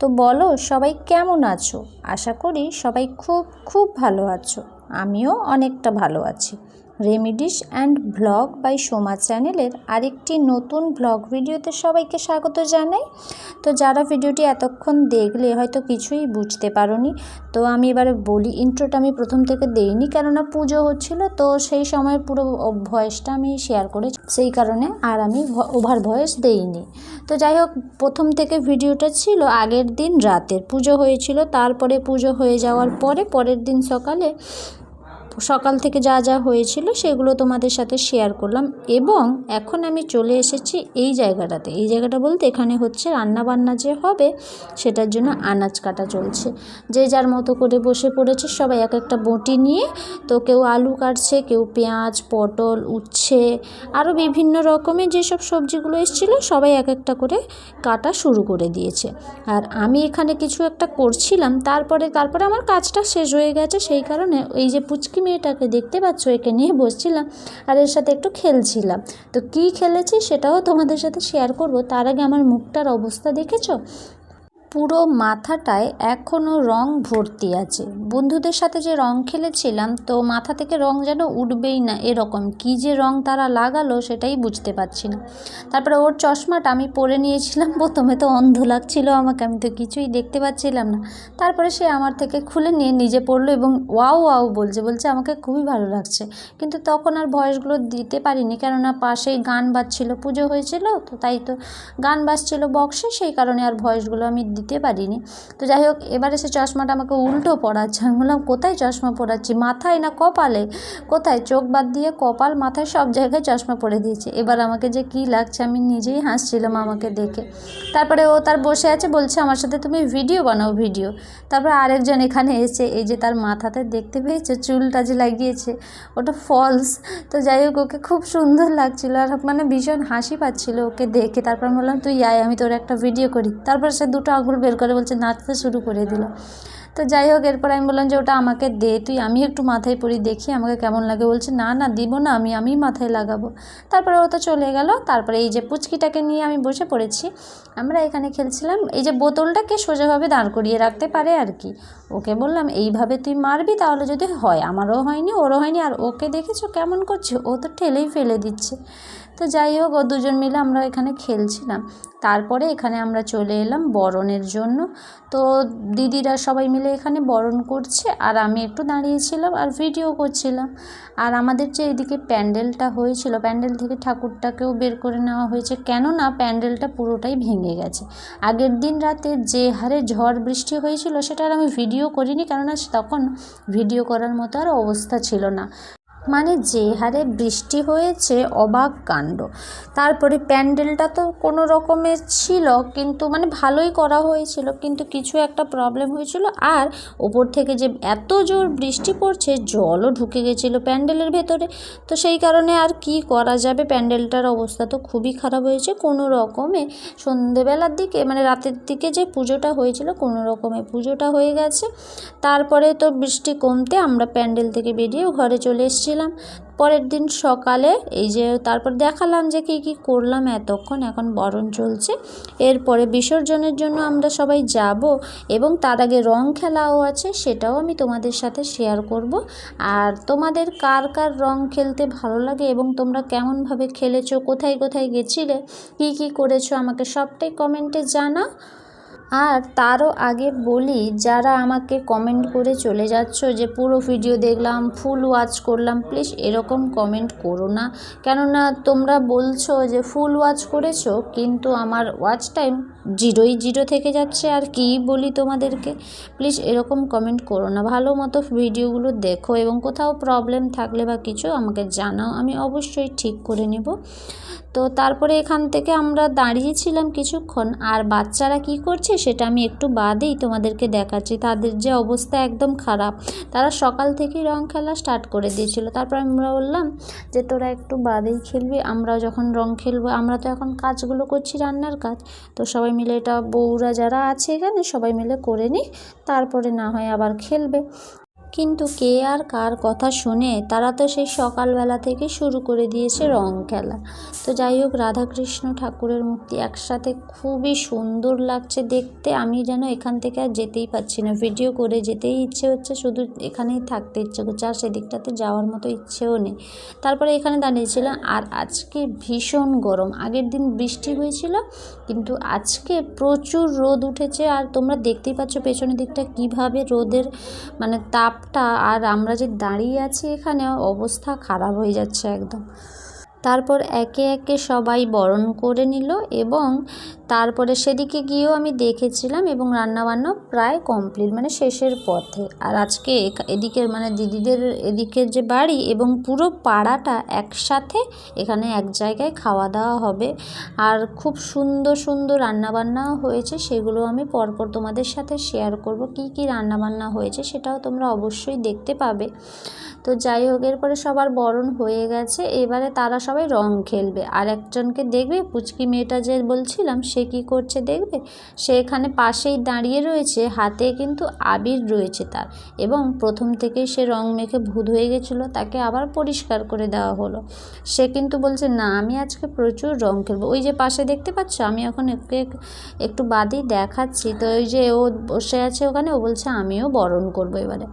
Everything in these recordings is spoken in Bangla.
তো বলো, সবাই কেমন আছো? আশা করি সবাই খুব খুব ভালো আছো। আমিও অনেকটা ভালো আছি। Remedies and vlog by Soma চ্যানেলের আরেকটি নতুন ভ্লগ ভিডিওতে সবাইকে স্বাগত জানাই। তো যারা ভিডিওটি এতক্ষণ দেখলে হয়তো কিছুই বুঝতে পারোনি, তো আমি এবারে বলি ইন্ট্রোটা আমি প্রথম থেকে দেইনি কেননা পুজো হচ্ছিল, তো সেই সময় পুরো ভয়েসটা আমি শেয়ার করে সেই কারণে আর আমি ওভার ভয়েস দেইনি। তো যাই হোক, প্রথম থেকে ভিডিওটা ছিল আগের দিন রাতের পুজো হয়েছিল, তারপরে পুজো হয়ে যাওয়ার পরে পরের দিন সকালে সকাল থেকে যা যা হয়েছিল সেগুলো তোমাদের সাথে শেয়ার করলাম এবং এখন আমি চলে এসেছি এই জায়গাটাতে। এই জায়গাটা বলতে এখানে হচ্ছে রান্না বান্না যে হবে সেটার জন্য আনাজ কাটা চলছে। যে যার মতো করে বসে পড়েছে সবাই এক একটা বটি নিয়ে তো কেউ আলু কাটছে, কেউ পেঁয়াজ, পটল, উচ্ছে, আরও বিভিন্ন রকমের যেসব সবজিগুলো এসেছিল সবাই এক একটা করে কাটা শুরু করে দিয়েছে। আর আমি এখানে কিছু একটা করছিলাম, তারপরে তারপরে আমার কাজটা শেষ হয়ে গেছে, সেই কারণে এই যে পুচকি মেয়েটাকে দেখতে পাচ্ছ? একে নিয়ে বসছিলাম আর এর সাথে একটু খেলছিলাম। তো কি খেলেছি সেটাও তোমাদের সাথে শেয়ার করব। তার আগে আমার মুখটার অবস্থা দেখেছ? পুরো মাথাটায় এখনও রং ভর্তি আছে। বন্ধুদের সাথে যে রং খেলেছিলাম, তো মাথা থেকে রং যেন উঠবেই না এরকম। কী যে রং তারা লাগালো সেটাই বুঝতে পারছি না। তারপরে ওর চশমাটা আমি পরে নিয়েছিলাম, প্রথমে তো অন্ধ লাগছিল আমাকে, আমি তো কিছুই দেখতে পাচ্ছিলাম না। তারপরে সে আমার থেকে খুলে নিয়ে নিজে পড়ল এবং ওয়াও ওয়াও বলছে বলছে আমাকে খুবই ভালো লাগছে। কিন্তু তখন আর ভয়েসগুলো দিতে পারিনি, কেননা পাশেই গান বাজছিল, পুজো হয়েছিল, তো তাই তো গান বাজছিল বক্সে, সেই কারণে আর ভয়েসগুলো আমি দিতে পারিনি। তো যাই হোক, এবারে সে চশমাটা আমাকে উল্টো পড়াচ্ছে আমি বললাম, কোথায় চশমা পড়াচ্ছি মাথায় না কপালে? কোথায়? চোখ বাদ দিয়ে কপাল, মাথায় সব জায়গায় চশমা পরে দিয়েছে। এবার আমাকে যে কী লাগছে, আমি নিজেই হাসছিলাম আমাকে দেখে। তারপরে ও তার বসে আছে, বলছে, আমার সাথে তুমি ভিডিও বানাও, ভিডিও। তারপরে আরেকজন এখানে এসে, এই যে তার মাথাতে দেখতে পেয়েছে, চুলটা যে লাগিয়েছে, ওটা ফলস তো যাই হোক, ওকে খুব সুন্দর লাগছিল আর মানে ভীষণ হাসি পাচ্ছিল ওকে দেখে। তারপর বললাম, তুই আয়, আমি তোর একটা ভিডিও করি। তারপর সে দুটো আঙুল বের করে বলছে, নাচতে শুরু করে দিল। তো যাই হোক, এরপর আমি বললাম যে, ওটা আমাকে দে, তুই আমি একটু মাথায় পরি দেখি আমাকে কেমন লাগে। বলছে, না না, দিব না, আমি আমি মাথায় লাগাবো। তারপরে ও তো চলে গেল। তারপরে এই যে পুচকিটাকে নিয়ে আমি বসে পড়েছি। আমরা এখানে খেলছিলাম। এই যে বোতলটাকে সোজাভাবে দাঁড় করিয়ে রাখতে পারে আর কি। ওকে বললাম, এইভাবে তুই মারবি তাহলে যদি হয়, আমারও হয়নি, ওরও হয়নি, আর ওকে দেখেছ কেমন করছে? ও তো ঠেলেই ফেলে দিচ্ছে। তো যাই হোক ও দুজন মিলে আমরা এখানে খেলছিলাম। তারপরে এখানে আমরা চলে এলাম বরণের জন্য। তো দিদিরা সবাই মিলে এখানে বরণ করছে, আর আমি একটু দাঁড়িয়েছিলাম আর ভিডিও করছিলাম। আর আমাদের যে এদিকে প্যান্ডেলটা হয়েছিল, প্যান্ডেল থেকে ঠাকুরটাকেও বের করে নেওয়া হয়েছে। কেননা প্যান্ডেলটা পুরোটাই ভেঙে গেছে। আগের দিন রাতে যে হারে ঝড় বৃষ্টি হয়েছিল সেটার আমি ভিডিও করিনি কেননা তখন ভিডিও করার মতো আর অবস্থা ছিল না। মানে যে হারে বৃষ্টি হয়েছে, অবাক কাণ্ড। তারপরে প্যান্ডেলটা তো কোনো রকমের ছিল, কিন্তু মানে ভালোই করা হয়েছিল, কিন্তু কিছু একটা প্রবলেম হয়েছিল। আর ওপর থেকে যে এত জোর বৃষ্টি পড়ছে, জলও ঢুকে গেছিল প্যান্ডেলের ভেতরে। তো সেই কারণে আর কি করা যাবে? প্যান্ডেলটার অবস্থা তো খুবই খারাপ হয়েছে। কোনো রকমে সন্ধেবেলার দিকে মানে রাতের দিকে যে পুজোটা হয়েছিল, কোনো রকমে পুজোটা হয়ে গেছে। তারপরে তো বৃষ্টি কমতে আমরা প্যান্ডেল থেকে বেরিয়ে ঘরে চলে এসেছিলাম। পরের দিন সকালে এই যে তারপর দেখালাম যে কী কী করলাম এতক্ষণ, এখন বরণ চলছে। এরপরে বিসর্জনের জন্য আমরা সবাই যাব এবং তার আগে রং খেলাও আছে, সেটাও আমি তোমাদের সাথে শেয়ার করব। আর তোমাদের কার কার রং খেলতে ভালো লাগে এবং তোমরা কেমনভাবে খেলেছো, কোথায় কোথায় গেছিলে, কী কী করেছ আমাকে সবটাই কমেন্টে জানাও। আর তারও আগে বলি, যারা আমাকে কমেন্ট করে চলে যাচ্ছ যে, পুরো ভিডিও দেখলাম ফুল ওয়াচ করলাম প্লিজ এরকম কমেন্ট করো না। কেননা তোমরা বলছো যে ফুল ওয়াচ করেছ, কিন্তু আমার ওয়াচ টাইম জিরোই জিরো থেকে যাচ্ছে, আর কি বলি তোমাদেরকে? প্লিজ এরকম কমেন্ট করো না। ভালো মতো ভিডিওগুলো দেখো এবং কোথাও প্রবলেম থাকলে বা কিছু আমাকে জানাও, আমি অবশ্যই ঠিক করে নেব। তো তারপরে এখান থেকে আমরা দাঁড়িয়েছিলাম কিছুক্ষণ, আর বাচ্চারা কি করছে সেটা আমি একটু বাদেই তোমাদেরকে দেখাচ্ছি। তাদের যে অবস্থা একদম খারাপ। তারা সকাল থেকেই রং খেলা স্টার্ট করে দিয়েছিল। তারপর আমরা বললাম যে, তোরা একটু বাদেই খেলবি আমরা যখন রং খেলব, আমরা তো এখন কাজগুলো করছি রান্নার কাজ। তো সবাই মিলে এটা বউরা যারা আছে এখানে সবাই মিলে করে নিই, তারপরে না হয় আবার খেলবে। কিন্তু কে আর কার কথা শুনে, তারা তো সেই সকালবেলা থেকে শুরু করে দিয়েছে রং খেলা। তো যাই হোক, রাধাকৃষ্ণ ঠাকুরের মূর্তি একসাথে খুবই সুন্দর লাগছে দেখতে। আমি যেন এখান থেকে আর যেতেই পারছি না। ভিডিও করে যেতেই ইচ্ছে হচ্ছে, শুধু এখানেই থাকতে ইচ্ছে করছে, আর সেদিকটাতে যাওয়ার মতো ইচ্ছেও নেই। তারপরে এখানে দাঁড়িয়েছিলাম, আর আজকে ভীষণ গরম। আগের দিন বৃষ্টি হয়েছিল, কিন্তু আজকে প্রচুর রোদ উঠেছে। আর তোমরা দেখতেই পাচ্ছ পেছনের দিকটা কীভাবে রোদের মানে তাপটা আর আমরা যে দাঁড়িয়ে আছি এখানে অবস্থা খারাপ হয়ে যাচ্ছে একদম। তারপর একে একে সবাই বরণ করে নিল এবং তারপরে সেদিকে গিয়েও আমি দেখেছিলাম এবং রান্নাবান্না প্রায় কমপ্লিট মানে শেষের পথে। আর আজকে এদিকের মানে দিদিদের এদিকের যে বাড়ি এবং পুরো পাড়াটা একসাথে, এখানে এক জায়গায় খাওয়া দাওয়া হবে। আর খুব সুন্দর সুন্দর রান্নাবান্নাও হয়েছে, সেগুলো আমি পরপর তোমাদের সাথে শেয়ার করব। কি কি রান্নাবান্না হয়েছে সেটাও তোমরা অবশ্যই দেখতে পাবে। তো যাই হোক, এরপরে সবার বরণ হয়ে গেছে। এবারে তারা সবাই রং খেলবে। আর একজনকে দেখবে, পুচকি মেয়েটা যে বলছিলাম, সে কি করছে দেখবে? সে এখানে পাশেই দাঁড়িয়ে রয়েছে, হাতে কিন্তু আবির রয়েছে তার। এবং প্রথম থেকেই সে রং মেখে ভূত হয়ে গেছিল, তাকে আবার পরিষ্কার করে দেওয়া হলো। সে কিন্তু বলছে, না, আমি আজকে প্রচুর রং খেলব। ওই যে পাশে দেখতে পাচ্ছ, আমি এখন একে, একটু বাদেই দেখাচ্ছি। তো ওই যে ও বসে আছে ওখানে, ও বলছে, আমিও বরণ করব এবারে।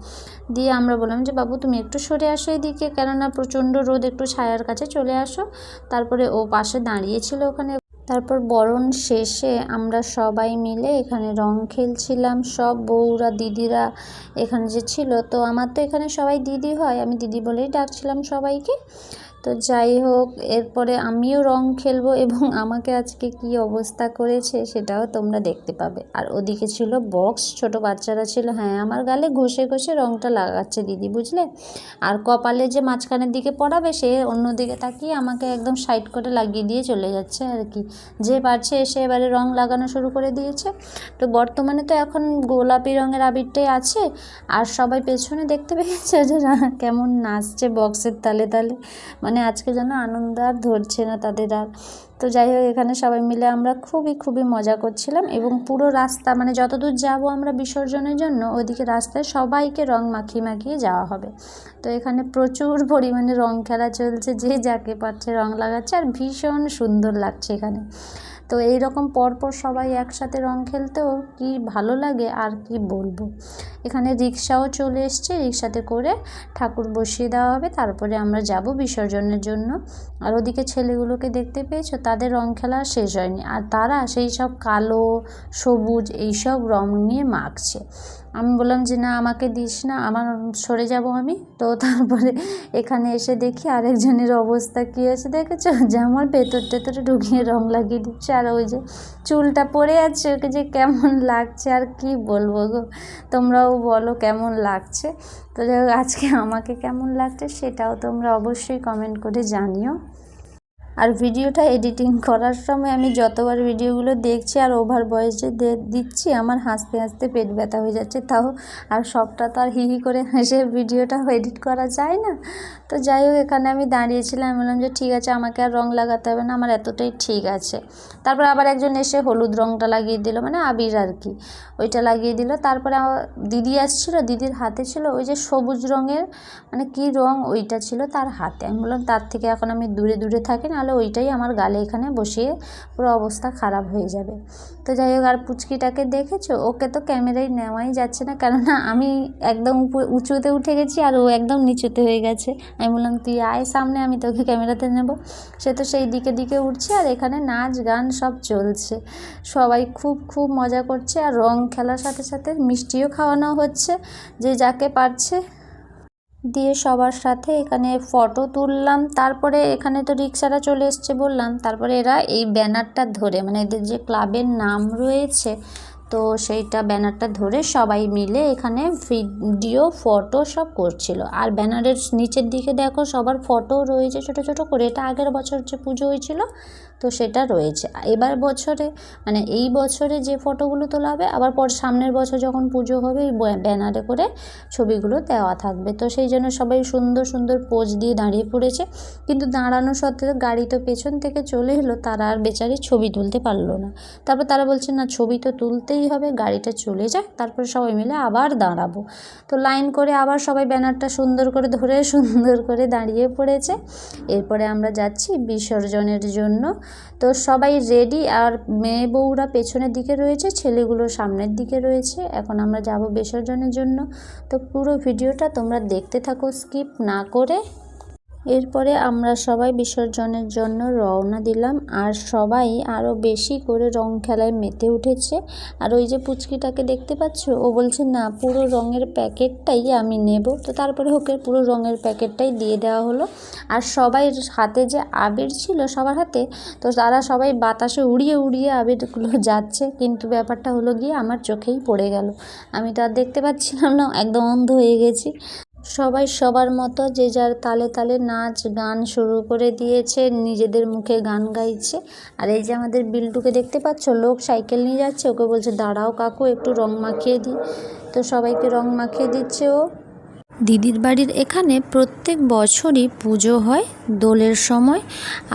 দিয়ে আমরা বললাম যে, বাবু, তুমি একটু সরে আসো এদিকে, কেননা প্রচণ্ড রোদ, একটু ছায়ার কাছে চলে আসো। তারপরে ও পাশে দাঁড়িয়েছিল ওখানে। তারপর বরণ শেষে আমরা সবাই মিলে এখানে রং খেলছিলাম। সব বউরা, দিদিরা এখানে যে ছিল, তো আমার তো এখানে সবাই দিদি হয়, আমি দিদি বলেই ডাকছিলাম সবাইকে। তো যাই হোক, এরপরে আমিও রং খেলব এবং আমাকে আজকে কি অবস্থা করেছে সেটাও তোমরা দেখতে পাবে। আর ওদিকে ছিল বক্স ছোট বাচ্চারা ছিল। হ্যাঁ আমার গালে ঘষে ঘষে রংটা লাগাচ্ছে দিদি, বুঝলে? আর কপালে যে মাঝখানের দিকে পড়াবে, সে অন্যদিকে তাকিয়ে আমাকে একদম সাইড করে লাগিয়ে দিয়ে চলে যাচ্ছে আর কি। যে পারছে এসে এবারে রং লাগানো শুরু করে দিয়েছে। তো বর্তমানে তো এখন গোলাপি রঙের আবিরটাই আছে। আর সবাই পেছনে দেখতে পেয়েছে যে কেমন নাচছে বক্সের তালে তালে। মানে আজকে যেন আনন্দ আর ধরছে না তাদের আর। তো যাই হোক, এখানে সবাই মিলে আমরা খুবই খুবই মজা করছিলাম এবং পুরো রাস্তা মানে যতদূর যাব আমরা বিসর্জনের জন্য, ওইদিকে রাস্তায় সবাইকে রং মাখিয়ে মাখিয়ে যাওয়া হবে। তো এখানে প্রচুর পরিমাণে রং খেলা চলছে, যে যাকে পারছে রং লাগাচ্ছে, আর ভীষণ সুন্দর লাগছে এখানে। তো এই রকম পরপর সবাই একসাথে রং খেলতেও কি ভালো লাগে আর কি বলব। এখানে রিক্সাও চলে এসছে, রিক্সাতে করে ঠাকুর বসিয়ে দেওয়া হবে, তারপরে আমরা যাব বিসর্জনের জন্য। আর ওদিকে ছেলেগুলোকে দেখতে পেয়েছ? তাদের রং খেলা শেষ হয়নি। আর তারা সেই সব কালো, সবুজ, এইসব রং নিয়ে মাখছে। আমি বললাম যে, না, আমাকে দিস না, আমার সরে যাব আমি। তো তারপরে এখানে এসে দেখি আরেকজনের অবস্থা কী হয়েছে দেখেছ? যে আমার ভেতর টেতরে ঢুকিয়ে রং লাগিয়ে দিচ্ছে। আর ওই যে চুলটা পড়ে আছে, ওকে যে কেমন লাগছে, আর কি বলব গো? তোমরাও বলো কেমন লাগছে। তো যাই হোক, আজকে আমাকে কেমন লাগছে সেটাও তোমরা অবশ্যই কমেন্ট করে জানিও। আর ভিডিওটা এডিটিং করার সময় আমি যতবার ভিডিওগুলো দেখছি আর ওভার ভয়েসে দিচ্ছি, আমার হাসতে হাসতে পেট ব্যথা হয়ে যাচ্ছে। তাও আর সবটা তো আর হি হি করে হেসে, ভিডিওটা এডিট করা যায় না। তো যাই হোক, এখানে আমি দাঁড়িয়েছিলাম বললাম যে ঠিক আছে, আমাকে আর রং লাগাতে হবে না, আমার এতটাই ঠিক আছে। তারপর আবার একজন এসে হলুদ রংটা লাগিয়ে দিল মানে আবির আর কি। ওইটা লাগিয়ে দিল, তারপরে দিদি আসছিল, দিদির হাতে ছিল ওই যে সবুজ রঙের মানে কি রং ওইটা ছিল তার হাতে। আমি বললাম, তার থেকে এখন আমি দূরে দূরে থাকি নাহলে ওইটাই আমার গালে এখানে বসিয়ে পুরো অবস্থা খারাপ হয়ে যাবে। তো যাই হোক, আর পুচকিটাকে দেখেছ? ওকে তো ক্যামেরায় নেওয়াই যাচ্ছে না, কেননা আমি একদম উঁচুতে উঠে গেছি আর ও একদম নিচুতে হয়ে গেছে। আমি বললাম, তুই আয় সামনে, আমি তোকে ক্যামেরাতে নেব। সে তো সেই দিকে দিকে উঠছে আর এখানে নাচ গান সব চলছে। সবাই খুব খুব মজা করছে আর রং খেলার সাথে সাথে মিষ্টিও খাওয়ানো হচ্ছে যে যাকে পারছে। দিয়ে সবার সাথে এখানে ফটো তুললাম। তারপরে এখানে তো রিক্সাটা চলে এসছে বললাম। তারপরে এরা এই ব্যানারটা ধরে মানে এদের যে ক্লাবের নাম রয়েছে, তো সেইটা ব্যানারটা ধরে সবাই মিলে এখানে ভিডিও ফটো সব করছিল। আর ব্যানারের নিচের দিকে দেখো সবার ফটো রয়েছে ছোট ছোট করে। এটা আগের বছর যে পুজো হয়েছিল তো সেটা রয়েছে। এবার বছরে মানে এই বছরে যে ফটোগুলো তোলা হবে, আবার পর সামনের বছর যখন পুজো হবে, এই ব্যানারে করে ছবিগুলো দেওয়া থাকবে। তো সেই জন্য সবাই সুন্দর সুন্দর পোজ দিয়ে দাঁড়িয়ে পড়েছে। কিন্তু দাঁড়ানো সত্ত্বেও গাড়ি তো পেছন থেকে চলে এলো, তারা আর বেচারি ছবি তুলতে পারল না। তারপর তারা বলছে, না, ছবি তো তুলতেই হবে, গাড়িটা চলে যাক, তারপর সবাই মিলে আবার দাঁড়াবো। তো লাইন করে আবার সবাই ব্যানারটা সুন্দর করে ধরে, সুন্দর করে দাঁড়িয়ে পড়েছে। এরপরে আমরা যাচ্ছি বিসর্জনের জন্য। তো সবাই রেডি আর মেয়ে বউরা পেছনের দিকে রয়েছে, ছেলেগুলো সামনের দিকে রয়েছে। এখন আমরা যাব বিসর্জনের জন্য। তো পুরো ভিডিওটা তোমরা দেখতে থাকো স্কিপ না করে। এরপরে আমরা সবাই বিসর্জনের জন্য রওনা দিলাম, আর সবাই আরও বেশি করে রং খেলায় মেতে উঠেছে। আর ওই যে পুচকিটাকে দেখতে পাচ্ছ? ও বলছে, না, পুরো রঙের প্যাকেটটাই আমি নেব। তো তারপরে ওকে পুরো রঙের প্যাকেটটাই দিয়ে দেওয়া হলো। আর সবাই হাতে যে আবির ছিল সবার হাতে, তো তারা সবাই বাতাসে উড়িয়ে উড়িয়ে আবিরগুলো যাচ্ছে। কিন্তু ব্যাপারটা হলো গিয়ে আমার চোখেই পড়ে গেল। আমি তো আর দেখতে পাচ্ছিলাম না, একদম অন্ধ হয়ে গেছি। সবাই সবার মতো যে যার তালে তালে নাচ, গান শুরু করে দিয়েছে, নিজেদের মুখে গান গাইছে। আর এই যে আমাদের বিল্টুকে দেখতে পাচ্ছ, লোক সাইকেল নিয়ে যাচ্ছে, ওকে বলছে, দাঁড়াও কাকু, একটু রং মাখিয়ে দিই। তো সবাইকে রং মাখিয়ে দিচ্ছে ও। দিদির বাড়ির এখানে প্রত্যেক বছরই পুজো হয় দোলের সময়।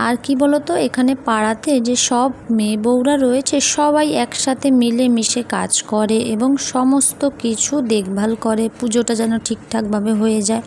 আর কি বলতো, এখানে পাড়াতে যে সব মেয়ে বউরা রয়েছে, সবাই একসাথে মিলে মিশে কাজ করে এবং সমস্ত কিছু দেখভাল করে, পুজোটা যেন ঠিকঠাকভাবে হয়ে যায়।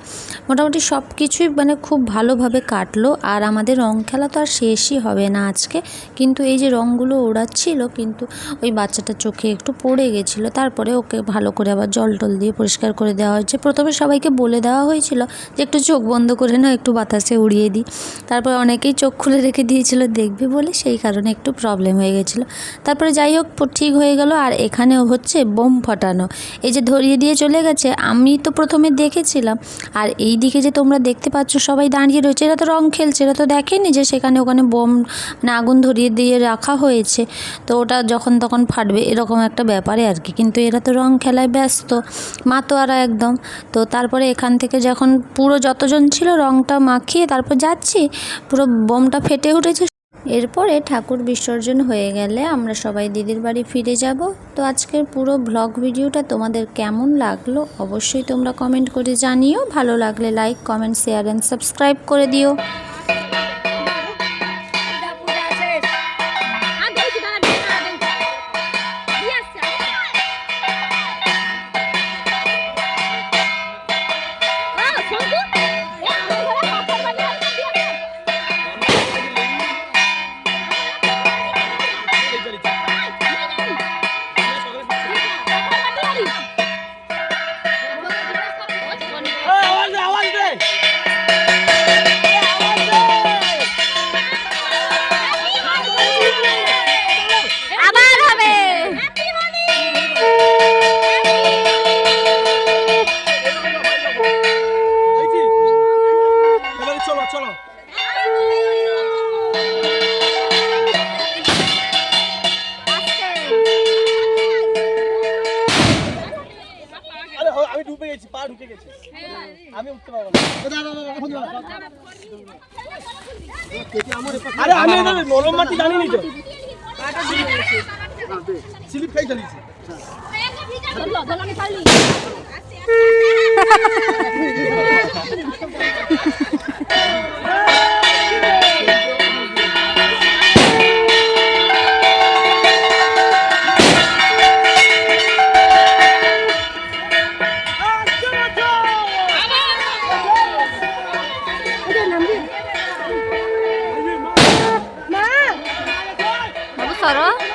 মোটামুটি সব কিছুই মানে খুব ভালোভাবে কাটলো। আর আমাদের রং খেলা তো আর শেষই হবে না আজকে। কিন্তু এই যে রঙগুলো ওড়াচ্ছিল, কিন্তু ওই বাচ্চাটার চোখে একটু পড়ে গেছিল। তারপরে ওকে ভালো করে আবার জল টল দিয়ে পরিষ্কার করে দেওয়া হয়েছে। প্রথমে সবাইকে বলে দেওয়া হয়েছিল যে একটু চোখ বন্ধ করে নাও, একটু বাতাসে উড়িয়ে দিই। তারপর অনেকেই চোখ খুলে রেখে দিয়েছিল, দেখবে বলে? সেই কারণে একটু প্রবলেম হয়ে গেছিল। তারপরে যাই হোক ঠিক হয়ে গেল। আর এখানেও হচ্ছে বোম ফাটানো। এই যে ধরিয়ে দিয়ে চলে গেছে, আমি তো প্রথমে দেখেছিলাম। আর এই দিকে যে তোমরা দেখতে পাচ্ছ, সবাই দাঁড়িয়ে রয়েছে। এরা তো রং খেলছে, এরা তো দেখেনি যে সেখানে ওখানে বোম মানে আগুন ধরিয়ে দিয়ে রাখা হয়েছে। তো ওটা যখন তখন ফাটবে, এরকম একটা ব্যাপারে আর কি। কিন্তু এরা তো রং খেলায় ব্যস্ত, মাতোয়ারা একদম। তো তারপরে এখান থেকে যখন পুরো যতজন ছিল রংটা মাখিয়ে তারপর যাচ্ছি, পুরো বোমটা ফেটে উঠেছে। এরপরে ঠাকুর বিসর্জন হয়ে গেলে আমরা সবাই দিদির বাড়ি ফিরে যাব। তো আজকের পুরো ব্লগ ভিডিওটা তোমাদের কেমন লাগল অবশ্যই তোমরা কমেন্ট করে জানিও। ভালো লাগলে like comment share and subscribe করে দিও। আরে আমি এটা নরম মাটি জানিনি তো। স্লিপ খাই চালিয়েছি বাবু সরো